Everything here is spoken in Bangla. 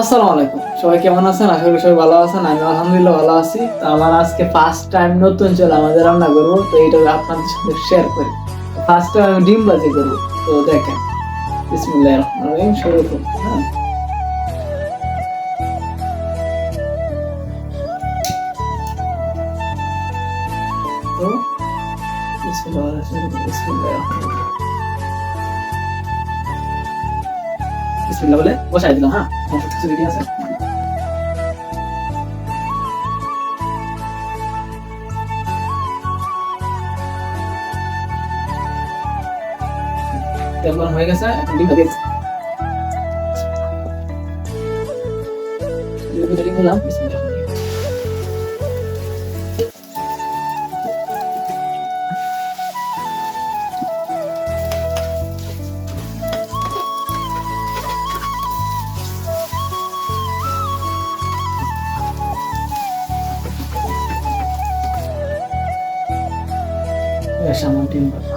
আসসালামু আলাইকুম। সবাই কেমন আছেন? আশা করি সবাই ভালো আছেন। আমি আলহামদুলিল্লাহ ভালো আছি। তো আমার আজকে ফার্স্ট টাইম নতুন চলে আমাদের রান্না করব। তো এটা আপনাদের সাথে শেয়ার করি। ফার্স্ট টাইম আমি ডিম বাজি করব। তো দেখেন, বিসমিল্লাহির রহমানির রহিম, শুরু করুন হ্যাঁ। তো বিসমিল্লাহ বলে বসাই দিলাম হ্যাঁ? সমস্ত কিছু রেডি আছে হয়ে গেছে। বেশ আমার ডিম ভাজা।